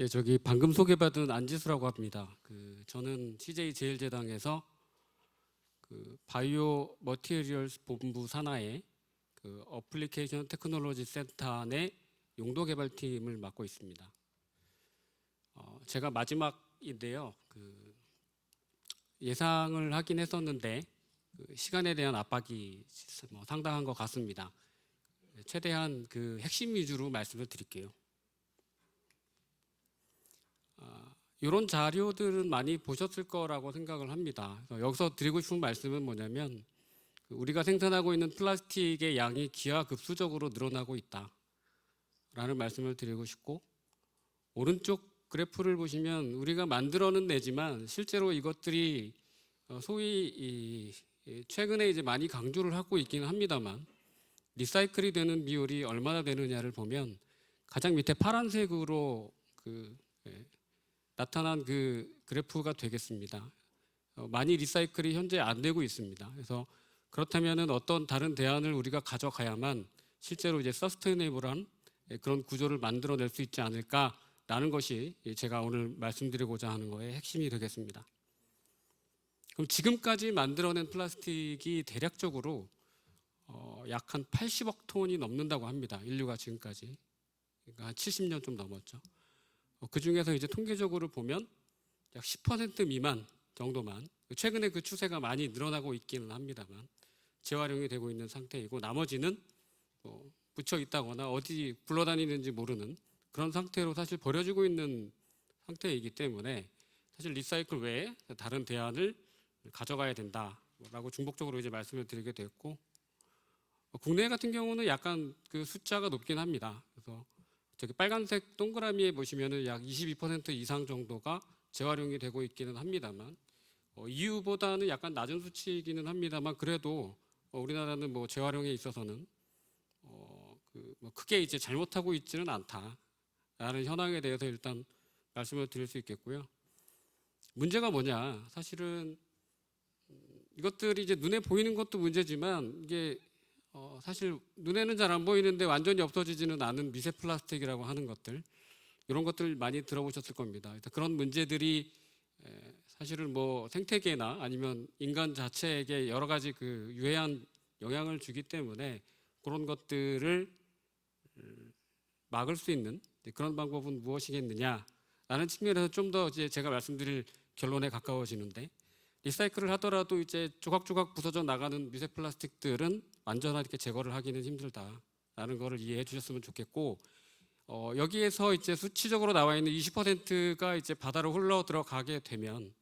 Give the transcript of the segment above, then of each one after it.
예, 저기 방금 소개받은 안지수라고 합니다. 그 저는 CJ 제일제당에서 그 바이오 머티리얼스 본부 산하의 그 어플리케이션 테크놀로지 센터 내 용도 개발팀을 맡고 있습니다. 어, 제가 마지막인데요. 그 예상을 하긴 했었는데 그 시간에 대한 압박이 뭐 상당한 것 같습니다. 최대한 그 핵심 위주로 말씀을 드릴게요. 이런 자료들은 많이 보셨을 거라고 생각을 합니다. 여기서 드리고 싶은 말씀은 뭐냐면 그 우리가 생산하고 있는 플라스틱의 양이 기하급수적으로 늘어나고 있다 라는 말씀을 드리고 싶고 오른쪽 그래프를 보시면 우리가 만들어는 내지만 실제로 이것들이 어, 소위 최근에 이제 많이 강조를 하고 있기는 합니다만 리사이클이 되는 비율이 얼마나 되느냐를 보면 가장 밑에 파란색으로 그 예, 나타난 그 그래프가 되겠습니다. 어, 많이 리사이클이 현재 안 되고 있습니다. 그래서 그렇다면은 어떤 다른 대안을 우리가 가져가야만 실제로 이제 서스테이너블한 예, 그런 구조를 만들어낼 수 있지 않을까라는 것이 예, 제가 오늘 말씀드리고자 하는 거의 핵심이 되겠습니다. 그럼 지금까지 만들어낸 플라스틱이 대략적으로 어, 약한 80억 톤이 넘는다고 합니다. 인류가 지금까지 그러니까 한 70년 좀 넘었죠. 어, 그 중에서 이제 통계적으로 보면 약 10% 미만 정도만 최근에 그 추세가 많이 늘어나고 있기는 합니다만 재활용이 되고 있는 상태이고 나머지는 뭐 묻혀 있다거나 어디 굴러다니는지 모르는 그런 상태로 사실 버려지고 있는 상태이기 때문에 사실 리사이클 외에 다른 대안을 가져가야 된다라고 중복적으로 이제 말씀을 드리게 됐고 어, 국내 같은 경우는 약간 그 숫자가 높긴 합니다. 그래서 저기 빨간색 동그라미에 보시면은 약 22% 이상 정도가 재활용이 되고 있기는 합니다만 어, EU보다는 약간 낮은 수치이기는 합니다만 그래도 어, 우리나라는 뭐 재활용에 있어서는 어, 그 뭐 크게 이제 잘못하고 있지는 않다라는 현황에 대해서 일단 말씀을 드릴 수 있겠고요. 문제가 뭐냐? 사실은 음, 이것들이 이제 눈에 보이는 것도 문제지만 이게 어, 사실 눈에는 잘 안 보이는데 완전히 없어지지는 않은 미세 플라스틱이라고 하는 것들 이런 것들 많이 들어보셨을 겁니다. 그런 문제들이 에, 사실은 뭐 생태계나 아니면 인간 자체에게 여러 가지 그 유해한 영향을 주기 때문에 그런 것들을 음, 막을 수 있는 그런 방법은 무엇이겠느냐라는 측면에서 좀 더 이제 제가 말씀드릴 결론에 가까워지는데 리사이클을 하더라도 이제 조각조각 부서져 나가는 미세 플라스틱들은 완전하게 제거를 하기는 힘들다라는 것을 이해해 주셨으면 좋겠고 어, 여기에서 이제 수치적으로 나와 있는 20%가 이제 바다로 흘러 들어가게 되면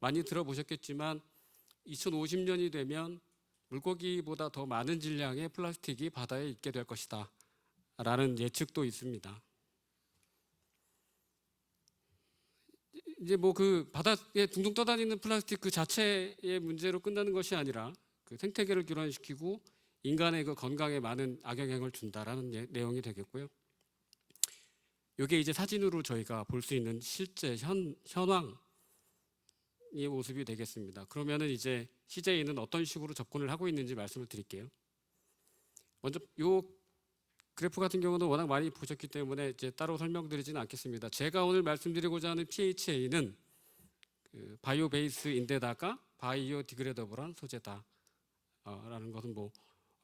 많이 들어보셨겠지만 2050년이 되면 물고기보다 더 많은 질량의 플라스틱이 바다에 있게 될 것이다. 라는 예측도 있습니다. 이제 뭐 그 바다에 둥둥 떠다니는 플라스틱 그 자체의 문제로 끝나는 것이 아니라 그 생태계를 교란시키고 인간의 그 건강에 많은 악영향을 준다라는 예- 내용이 되겠고요. 이게 이제 사진으로 저희가 볼 수 있는 실제 현 현황의 모습이 되겠습니다. 그러면은 이제 CJ는 어떤 식으로 접근을 하고 있는지 말씀을 드릴게요. 먼저 요 그래프 같은 경우는 워낙 많이 보셨기 때문에 이제 따로 설명드리지는 않겠습니다. 제가 오늘 말씀드리고자 하는 PHA는 그 바이오 베이스인데다가 바이오 디그레더블한 소재다라는 것은 뭐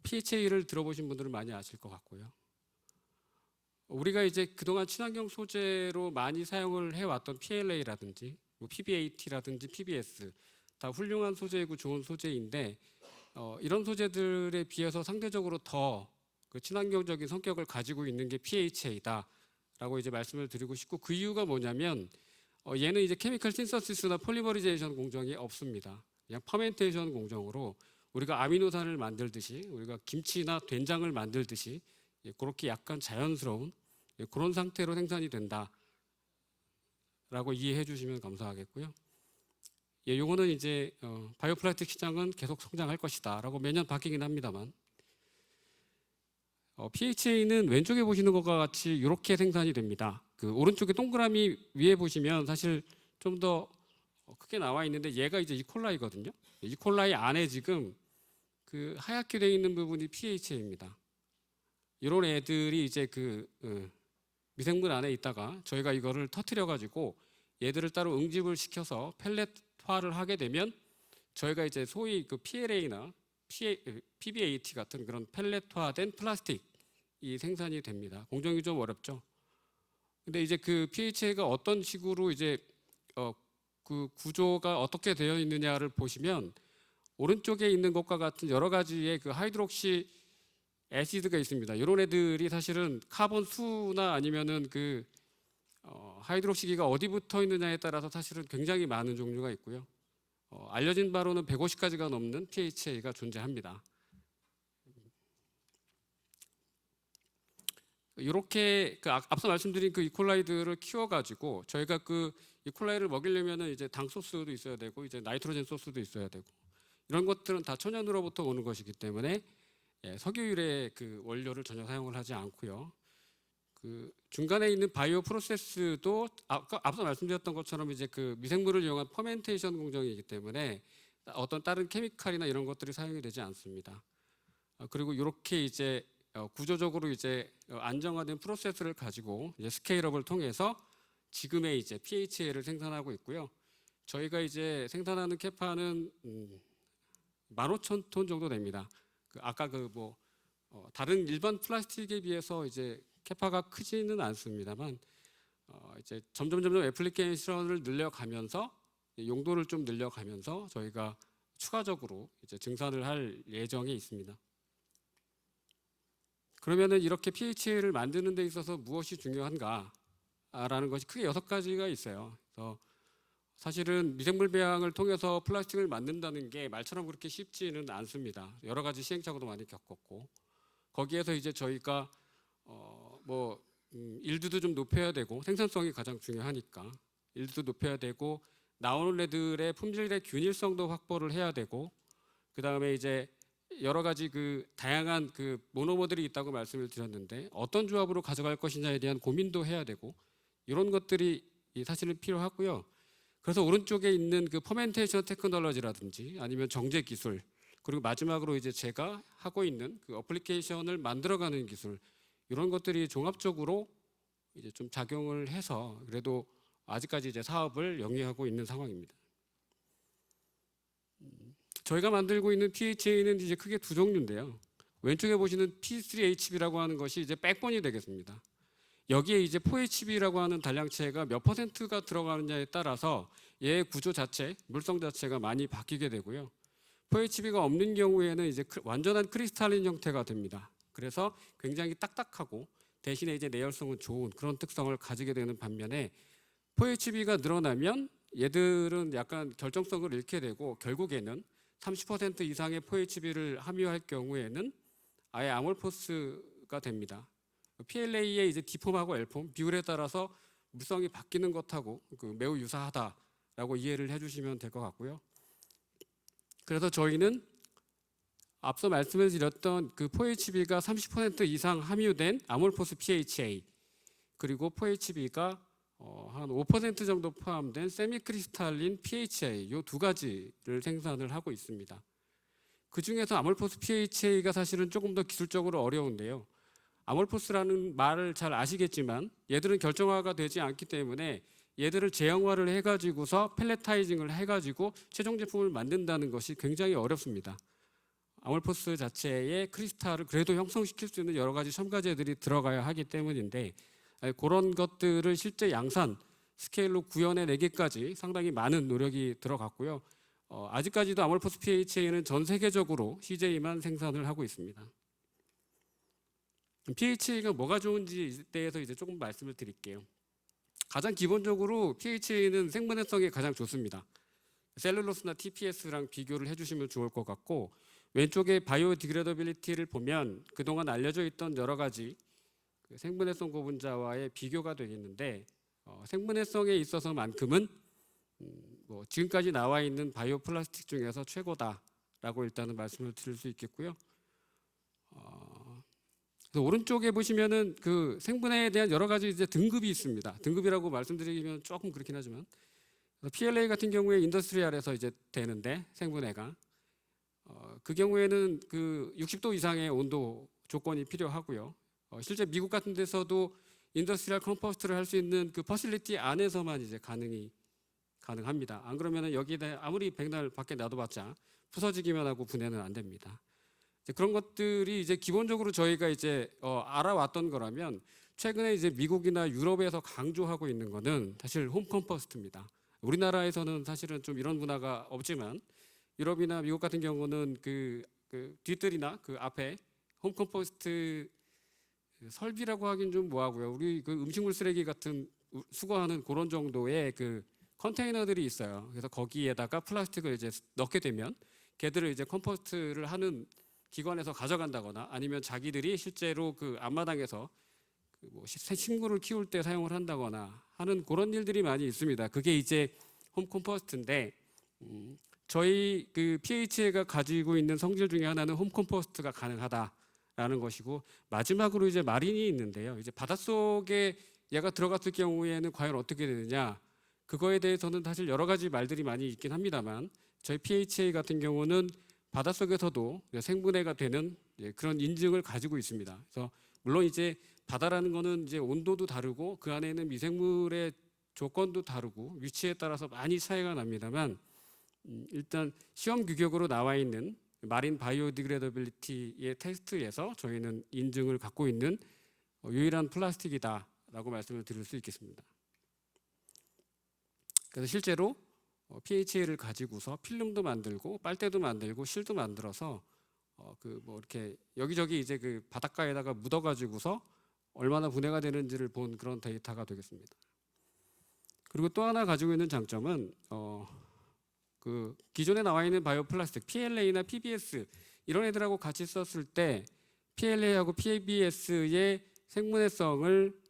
PHA를 들어보신 분들은 많이 아실 것 같고요. 우리가 이제 그동안 친환경 소재로 많이 사용을 해왔던 PLA라든지 뭐 PBAT라든지 PBS 다 훌륭한 소재이고 좋은 소재인데 어, 이런 소재들에 비해서 상대적으로 더 그 친환경적인 성격을 가지고 있는 게 PHA다라고 이제 말씀을 드리고 싶고 그 이유가 뭐냐면 어, 얘는 이제 케미컬 신서시스나 폴리머리제이션 공정이 없습니다. 그냥 퍼멘테이션 공정으로 우리가 아미노산을 만들듯이 우리가 김치나 된장을 만들듯이 예, 그렇게 약간 자연스러운 예, 그런 상태로 생산이 된다라고 이해해 주시면 감사하겠고요. 예, 요거는 이제 어, 바이오 플라스틱 시장은 계속 성장할 것이다라고 매년 바뀌긴 합니다만 어, PHA는 왼쪽에 보시는 것과 같이 이렇게 생산이 됩니다. 그 오른쪽에 동그라미 위에 보시면 사실 좀 더 크게 나와 있는데 얘가 이제 이콜라이거든요. 이콜라이 안에 지금 그 하얗게 되어 있는 부분이 PHA입니다. 이런 애들이 이제 그 어, 미생물 안에 있다가 저희가 이거를 터트려 가지고 얘들을 따로 응집을 시켜서 펠렛화를 하게 되면 저희가 이제 소위 그 PLA나 PBAT 같은 그런 펠렛화된 플라스틱이 생산이 됩니다. 공정이 좀 어렵죠. 근데 이제 그 PHA가 어떤 식으로 이제 어, 그 구조가 어떻게 되어 있느냐를 보시면 오른쪽에 있는 것과 같은 여러 가지의 그 하이드록시 애시드가 있습니다. 이런 애들이 사실은 카본 수나 아니면은 그 어, 하이드록시기가 어디 붙어 있느냐에 따라서 사실은 굉장히 많은 종류가 있고요. 어, 알려진 바로는 150가지가 넘는 PHA가 존재합니다. 이렇게 그 앞- 앞서 말씀드린 그 이콜라이드를 키워가지고 저희가 그 이콜라이드를 먹이려면은 이제 당 소스도 있어야 되고 이제 나이트로젠 소스도 있어야 되고 이런 것들은 다 천연으로부터 오는 것이기 때문에 예, 석유유래 그 원료를 전혀 사용을 하지 않고요. 그 중간에 있는 바이오 프로세스도 아까 앞서 말씀드렸던 것처럼 이제 그 미생물을 이용한 퍼멘테이션 공정이기 때문에 어떤 다른 케미칼이나 이런 것들이 사용이 되지 않습니다. 어, 그리고 이렇게 이제 어, 구조적으로 이제 어, 안정화된 프로세스를 가지고 이제 스케일업을 통해서 지금의 이제 PHA를 생산하고 있고요. 저희가 이제 생산하는 캐파는 음, 15,000톤 정도 됩니다. 그 아까 그뭐 다른 일반 플라스틱에 비해서 이제 캐파가 크지는 않습니다만 어, 이제 점점 점점 애플리케이션을 늘려가면서 용도를 좀 늘려가면서 저희가 추가적으로 이제 증산을 할 예정에 있습니다. 그러면은 이렇게 PHA를 만드는 데 있어서 무엇이 중요한가라는 것이 크게 여섯 가지가 있어요. 그래서 사실은 미생물 배양을 통해서 플라스틱을 만든다는 게 말처럼 그렇게 쉽지는 않습니다. 여러 가지 시행착오도 많이 겪었고 거기에서 이제 저희가 어뭐 음, 일드도 좀 높여야 되고 생산성이 가장 중요하니까 일드도 높여야 되고 나오는 애들의 품질의 균일성도 확보를 해야 되고 그 다음에 이제 여러 가지 그 다양한 그 모노머들이 있다고 말씀을 드렸는데 어떤 조합으로 가져갈 것이냐에 대한 고민도 해야 되고 이런 것들이 이 사실은 필요하고요. 그래서 오른쪽에 있는 그 퍼멘테이션 테크놀로지라든지 아니면 정제 기술 그리고 마지막으로 이제 제가 하고 있는 그 어플리케이션을 만들어가는 기술 이런 것들이 종합적으로 이제 좀 작용을 해서 그래도 아직까지 이제 사업을 영위하고 있는 상황입니다. 음, 저희가 만들고 있는 PHA는 이제 크게 두 종류인데요. 왼쪽에 보시는 P3HB라고 하는 것이 이제 백본이 되겠습니다. 여기에 이제 4HB라고 하는 단량체가 몇 퍼센트가 들어가느냐에 따라서 얘의 구조 자체, 물성 자체가 많이 바뀌게 되고요. 4HB가 없는 경우에는 이제 크- 완전한 크리스탈린 형태가 됩니다. 그래서 굉장히 딱딱하고 대신에 이제 내열성은 좋은 그런 특성을 가지게 되는 반면에 4HB가 늘어나면 얘들은 약간 결정성을 잃게 되고 결국에는 30% 이상의 4HB를 함유할 경우에는 아예 아몰포스가 됩니다. PLA의 이제 D폼하고 L폼 비율에 따라서 물성이 바뀌는 것하고 그 매우 유사하다라고 이해를 해주시면 될 것 같고요. 그래서 저희는 앞서 말씀을 드렸던 그 4HB가 30% 이상 함유된 아몰포스 PHA 그리고 4HB가 어, 한 5% 정도 포함된 세미크리스탈린 PHA 이두 가지를 생산을 하고 있습니다. 그 중에서 아몰포스 PHA가 사실은 조금 더 기술적으로 어려운데요. 아몰포스라는 말을 잘 아시겠지만 얘들은 결정화가 되지 않기 때문에 얘들을 제형화를 해가지고서 펠레타이징을 해가지고 최종 제품을 만든다는 것이 굉장히 어렵습니다. 아몰포스 자체의 크리스탈을 그래도 형성시킬 수 있는 여러 가지 첨가제들이 들어가야 하기 때문인데 그런 것들을 실제 양산 스케일로 구현해 내기까지 상당히 많은 노력이 들어갔고요. 어, 아직까지도 아몰포스 PHA는 전 세계적으로 CJ만 생산을 하고 있습니다. PHA가 뭐가 좋은지에 대해서 이제 조금 말씀을 드릴게요. 가장 기본적으로 PHA는 생분해성이 가장 좋습니다. 셀룰로스나 TPS랑 비교를 해주시면 좋을 것 같고 왼쪽에 바이오 디그레더빌리티를 보면 그동안 알려져 있던 여러 가지 그 생분해성 고분자와의 비교가 되겠는데 어, 생분해성에 있어서만큼은 음, 뭐 지금까지 나와 있는 바이오 플라스틱 중에서 최고다라고 일단은 말씀을 드릴 수 있겠고요. 어, 그래서 오른쪽에 보시면은 그 생분해에 대한 여러 가지 이제 등급이 있습니다. 등급이라고 말씀드리면 조금 그렇긴 하지만 PLA 같은 경우에 인더스트리얼에서 이제 되는데 생분해가 어, 그 경우에는 그 60도 이상의 온도 조건이 필요하고요. 어, 실제 미국 같은 데서도 인더스트리얼 컴포스트를 할 수 있는 그 퍼실리티 안에서만 이제 가능이 가능합니다. 안 그러면은 여기에 아무리 백날 밖에 놔둬봤자 부서지기만 하고 분해는 안 됩니다. 그런 것들이 이제 기본적으로 저희가 이제 어, 알아왔던 거라면 최근에 이제 미국이나 유럽에서 강조하고 있는 거는 사실 홈 컴포스트입니다. 우리나라에서는 사실은 좀 이런 문화가 없지만 유럽이나 미국 같은 경우는 그, 그 뒤뜰이나 그 앞에 홈 컴포스트 설비라고 하긴 좀 뭐하고요. 우리 그 음식물 쓰레기 같은 우- 수거하는 그런 정도의 그 컨테이너들이 있어요. 그래서 거기에다가 플라스틱을 이제 넣게 되면 걔들을 이제 컴포스트를 하는 기관에서 가져간다거나 아니면 자기들이 실제로 그 앞마당에서 그뭐 식물을 키울 때 사용을 한다거나 하는 그런 일들이 많이 있습니다. 그게 이제 홈 컴포스트인데 음, 저희 그 PHA가 가지고 있는 성질 중에 하나는 홈 컴포스트가 가능하다 라는 것이고 마지막으로 이제 마린이 있는데요. 이제 바닷속에 얘가 들어갔을 경우에는 과연 어떻게 되느냐 그거에 대해서는 사실 여러 가지 말들이 많이 있긴 합니다만 저희 PHA 같은 경우는 바닷속에서도 생분해가 되는 예, 그런 인증을 가지고 있습니다. 그래서 물론 이제 바다라는 거는 이제 온도도 다르고 그 안에 있는 미생물의 조건도 다르고 위치에 따라서 많이 차이가 납니다만 음, 일단 시험 규격으로 나와 있는 마린 바이오디그레더빌리티의 테스트에서 저희는 인증을 갖고 있는 어, 유일한 플라스틱이다라고 말씀을 드릴 수 있겠습니다. 그래서 실제로 어, PHA를 가지고서 필름도 만들고 빨대도 만들고 실도 만들어서 어, 그 뭐 이렇게 여기저기 이제 그 바닷가에다가 묻어가지고서 얼마나 분해가 되는지를 본 그런 데이터가 되겠습니다. 그리고 또 하나 가지고 있는 장점은 어, 그 기존에 나와 있는 바이오 플라스틱 PLA나 PBS 이런 애들하고 같이 썼을 때 PLA하고 PBS의 생분해성을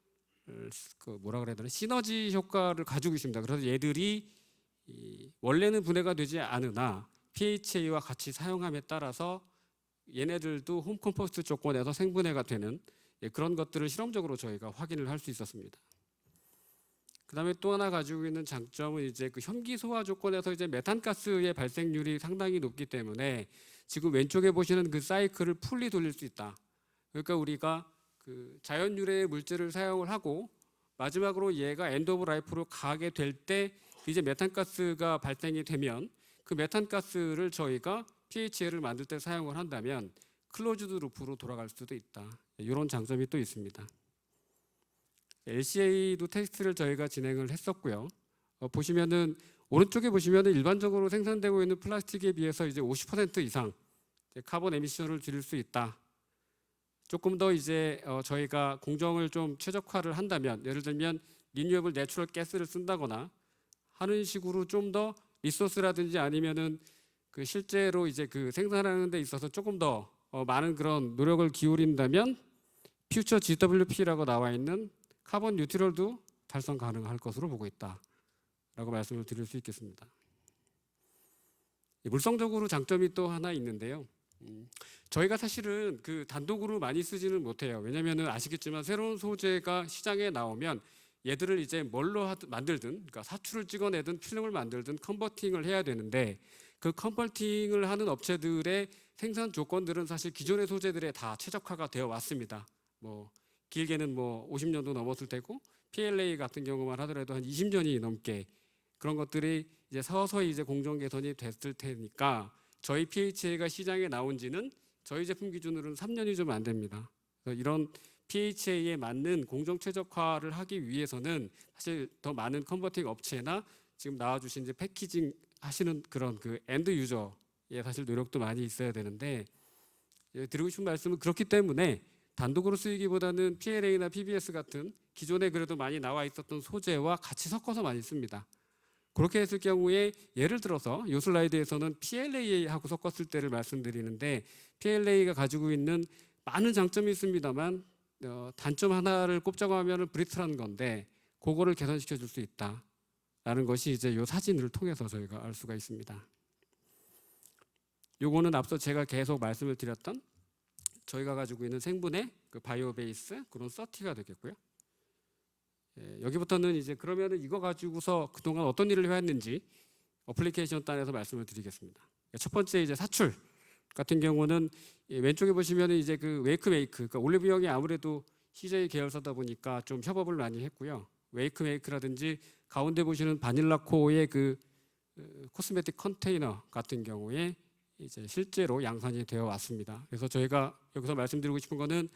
그 뭐라 그래야 되나 시너지 효과를 가지고 있습니다. 그래서 얘들이 이 원래는 분해가 되지 않으나 PHA와 같이 사용함에 따라서 얘네들도 홈 컴포스트 조건에서 생분해가 되는 예, 그런 것들을 실험적으로 저희가 확인을 할 수 있었습니다. 그다음에 또 하나 가지고 있는 장점은 이제 그 현기 소화 조건에서 이제 메탄가스의 발생률이 상당히 높기 때문에 지금 왼쪽에 보시는 그 사이클을 풀리 돌릴 수 있다. 그러니까 우리가 그 자연 유래의 물질을 사용을 하고 마지막으로 얘가 엔드 오브 라이프로 가게 될 때 이제 메탄가스가 발생이 되면 그 메탄가스를 저희가 PHA를 만들 때 사용을 한다면 클로즈드 루프로 돌아갈 수도 있다. 이런 장점이 또 있습니다. LCA도 테스트를 저희가 진행을 했었고요. 어, 보시면은 오른쪽에 보시면은 일반적으로 생산되고 있는 플라스틱에 비해서 이제 50% 이상 카본 에미션을 줄일 수 있다. 조금 더 이제 어, 저희가 공정을 좀 최적화를 한다면 예를 들면 리뉴얼블 내추럴 가스를 쓴다거나 하는 식으로 좀 더 리소스라든지 아니면은 그 실제로 이제 그 생산하는 데 있어서 조금 더 어, 많은 그런 노력을 기울인다면 퓨처 GWP라고 나와 있는 카본 뉴트럴도 달성 가능할 것으로 보고 있다라고 말씀을 드릴 수 있겠습니다. 이 물성적으로 장점이 또 하나 있는데요. 음, 저희가 사실은 그 단독으로 많이 쓰지는 못해요. 왜냐하면 아시겠지만 새로운 소재가 시장에 나오면 얘들을 이제 뭘로 만들든, 그러니까 사출을 찍어내든 필름을 만들든 컨버팅을 해야 되는데 그 컨버팅을 하는 업체들의 생산 조건들은 사실 기존의 소재들에 다 최적화가 되어 왔습니다. 뭐 길게는 뭐 50년도 넘었을 테고 PLA 같은 경우만 하더라도 한 20년이 넘게 그런 것들이 이제 서서히 이제 공정 개선이 됐을 테니까 저희 PHA가 시장에 나온 지는 저희 제품 기준으로는 3년이 좀 안 됩니다. 이런 PHA에 맞는 공정 최적화를 하기 위해서는 사실 더 많은 컨버팅 업체나 지금 나와주신 이제 패키징 하시는 그런 그 엔드 유저의 사실 노력도 많이 있어야 되는데 예, 드리고 싶은 말씀은 그렇기 때문에 단독으로 쓰이기보다는 PLA나 PBS 같은 기존에 그래도 많이 나와 있었던 소재와 같이 섞어서 많이 씁니다. 그렇게 했을 경우에 예를 들어서 요 슬라이드에서는 PLA하고 섞었을 때를 말씀드리는데 PLA가 가지고 있는 많은 장점이 있습니다만 어, 단점 하나를 꼽자고 하면 브리트라는 건데 그거를 개선시켜 줄 수 있다라는 것이 이제 요 사진을 통해서 저희가 알 수가 있습니다. 요거는 앞서 제가 계속 말씀을 드렸던 저희가 가지고 있는 생분해 그 바이오 베이스 그런 서티가 되겠고요. 예, 여기부터는 이제 그러면은 이거 가지고서 그동안 어떤 일을 해왔는지 어플리케이션 단에서 말씀을 드리겠습니다. 첫 번째 이제 사출 같은 경우는 예, 왼쪽에 보시면 이제 그 웨이크 메이크, 그러니까 올리브 영이 아무래도 CJ 계열사다 보니까 좀 협업을 많이 했고요. 웨이크메이크라든지 가운데 보시는 바닐라코의 그 어, 코스메틱 컨테이너 같은 경우에 이제 실제로 양산이 되어 왔습니다. 그래서 저희가 여기서 말씀드리고 싶은 거는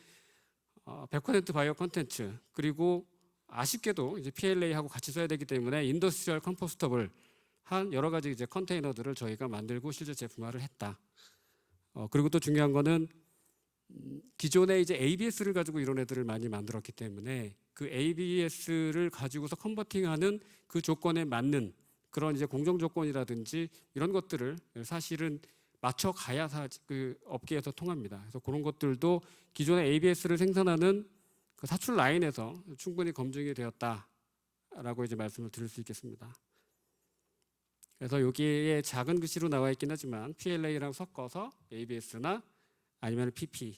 어, 100% 바이오 컨텐츠 그리고 아쉽게도 이제 PLA하고 같이 써야 되기 때문에 인더스트리얼 컴포스터블 한 여러 가지 이제 컨테이너들을 저희가 만들고 실제 제품화를 했다. 어, 그리고 또 중요한 거는 음, 기존에 이제 ABS를 가지고 이런 애들을 많이 만들었기 때문에 그 ABS를 가지고서 컨버팅하는 그 조건에 맞는 그런 이제 공정 조건이라든지 이런 것들을 사실은 맞춰 가야 사, 그 업계에서 통합니다. 그래서 그런 것들도 기존의 ABS를 생산하는 그 사출 라인에서 충분히 검증이 되었다라고 이제 말씀을 드릴 수 있겠습니다. 그래서 여기에 작은 글씨로 나와 있긴 하지만 PLA랑 섞어서 ABS나 아니면 PP를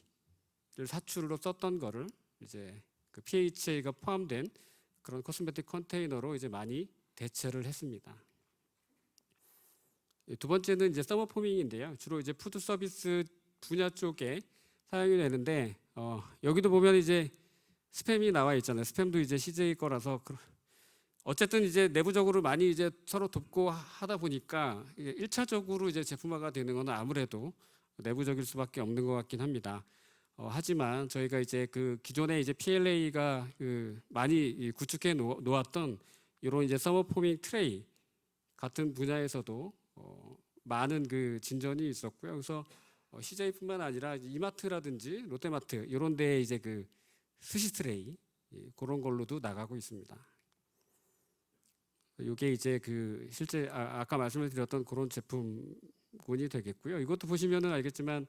사출로 썼던 거를 이제 그 PHA가 포함된 그런 코스메틱 컨테이너로 이제 많이 대체를 했습니다. 예, 두 번째는 이제 서머 포밍인데요. 주로 이제 푸드 서비스 분야 쪽에 사용이 되는데 어, 여기도 보면 이제 스팸이 나와 있잖아요. 스팸도 이제 CJ 거라서 그- 어쨌든 이제 내부적으로 많이 이제 서로 돕고 하다 보니까 이게 일차적으로 이제 제품화가 되는 건 아무래도 내부적일 수밖에 없는 것 같긴 합니다. 어, 하지만 저희가 이제 그 기존에 이제 PLA가 그 많이 이 구축해 놓- 놓았던 이런 이제 서머 포밍 트레이 같은 분야에서도 어, 많은 그 진전이 있었고요. 그래서 어, CJ뿐만 아니라 이마트라든지 롯데마트 이런 데에 이제 그 스시 트레이 예, 그런 걸로도 나가고 있습니다. 이게 이제 그 실제 아, 아까 말씀을 드렸던 그런 제품군이 되겠고요. 이것도 보시면은 알겠지만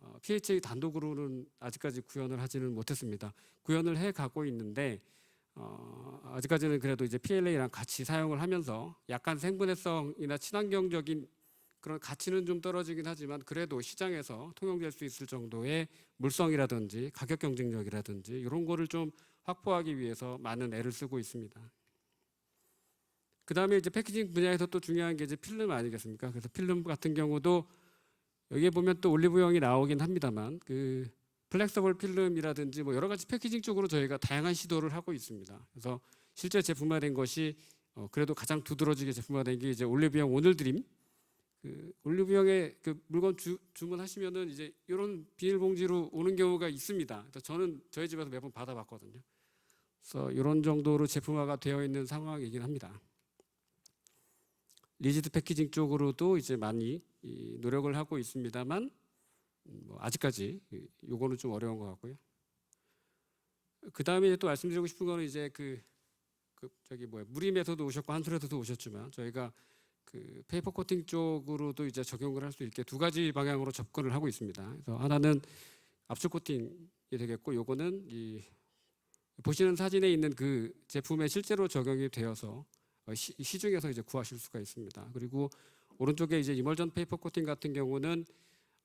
어, PHA 단독으로는 아직까지 구현을 하지는 못했습니다. 구현을 해 가고 있는데 어, 아직까지는 그래도 이제 PLA랑 같이 사용을 하면서 약간 생분해성이나 친환경적인 그런 가치는 좀 떨어지긴 하지만 그래도 시장에서 통용될 수 있을 정도의 물성이라든지 가격 경쟁력이라든지 이런 거를 좀 확보하기 위해서 많은 애를 쓰고 있습니다. 그 다음에 이제 패키징 분야에서 또 중요한 게 이제 필름 아니겠습니까? 그래서 필름 같은 경우도 여기에 보면 또 올리브영이 나오긴 합니다만 그 플렉서블 필름이라든지 뭐 여러 가지 패키징 쪽으로 저희가 다양한 시도를 하고 있습니다. 그래서 실제 제품화된 것이 어 그래도 가장 두드러지게 제품화된 게 이제 올리브영 오늘 드림 그 올리브영에 그 물건 주, 주문하시면은 이제 이런 비닐봉지로 오는 경우가 있습니다. 그래서 저는 저희 집에서 몇 번 받아봤거든요. 그래서 이런 정도로 제품화가 되어 있는 상황이긴 합니다. 리지드 패키징 쪽으로도 이제 많이 이 노력을 하고 있습니다만 음, 뭐 아직까지 이- 요거는 좀 어려운 것 같고요. 그 다음에 또 말씀드리고 싶은 거는 이제 그, 그 저기 뭐야 무림에서도 오셨고 한솔에서도 오셨지만 저희가 그 페이퍼 코팅 쪽으로도 이제 적용을 할 수 있게 두 가지 방향으로 접근을 하고 있습니다. 그래서 하나는 압축 코팅이 되겠고 요거는 이 보시는 사진에 있는 그 제품에 실제로 적용이 되어서 어, 시, 시중에서 이제 구하실 수가 있습니다. 그리고 오른쪽에 이제 이멀전 페이퍼 코팅 같은 경우는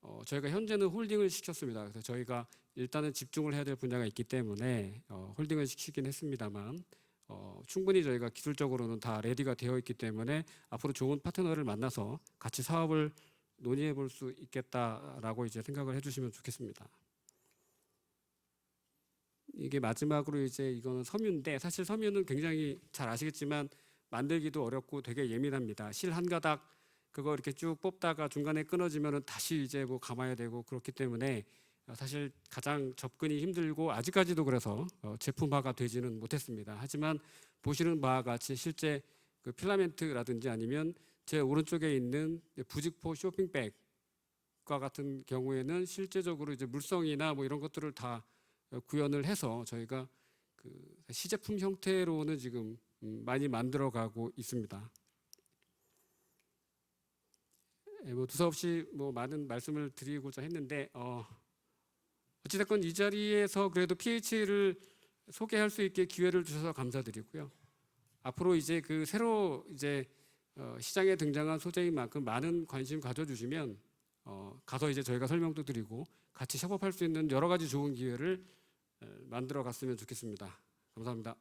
어, 저희가 현재는 홀딩을 시켰습니다. 그래서 저희가 일단은 집중을 해야 될 분야가 있기 때문에 어, 홀딩을 시키긴 했습니다만 어, 충분히 저희가 기술적으로는 다 레디가 되어 있기 때문에 앞으로 좋은 파트너를 만나서 같이 사업을 논의해 볼 수 있겠다라고 이제 생각을 해주시면 좋겠습니다. 이게 마지막으로 이제 이거는 섬유인데 사실 섬유는 굉장히 잘 아시겠지만 만들기도 어렵고 되게 예민합니다. 실 한 가닥 그거 이렇게 쭉 뽑다가 중간에 끊어지면은 다시 이제 뭐 감아야 되고 그렇기 때문에 어, 사실 가장 접근이 힘들고 아직까지도 그래서 어, 제품화가 되지는 못했습니다. 하지만 보시는 바와 같이 실제 그 필라멘트라든지 아니면 제 오른쪽에 있는 부직포 쇼핑백과 같은 경우에는 실제적으로 이제 물성이나 뭐 이런 것들을 다 어, 구현을 해서 저희가 그 시제품 형태로는 지금 음, 많이 만들어가고 있습니다. 예, 뭐 두서없이 뭐 많은 말씀을 드리고자 했는데 어, 어찌됐건 이 자리에서 그래도 PH를 소개할 수 있게 기회를 주셔서 감사드리고요. 앞으로 이제 그 새로 이제 어, 시장에 등장한 소재인 만큼 많은 관심 가져주시면 어, 가서 이제 저희가 설명도 드리고 같이 협업할 수 있는 여러 가지 좋은 기회를 에, 만들어 갔으면 좋겠습니다. 감사합니다.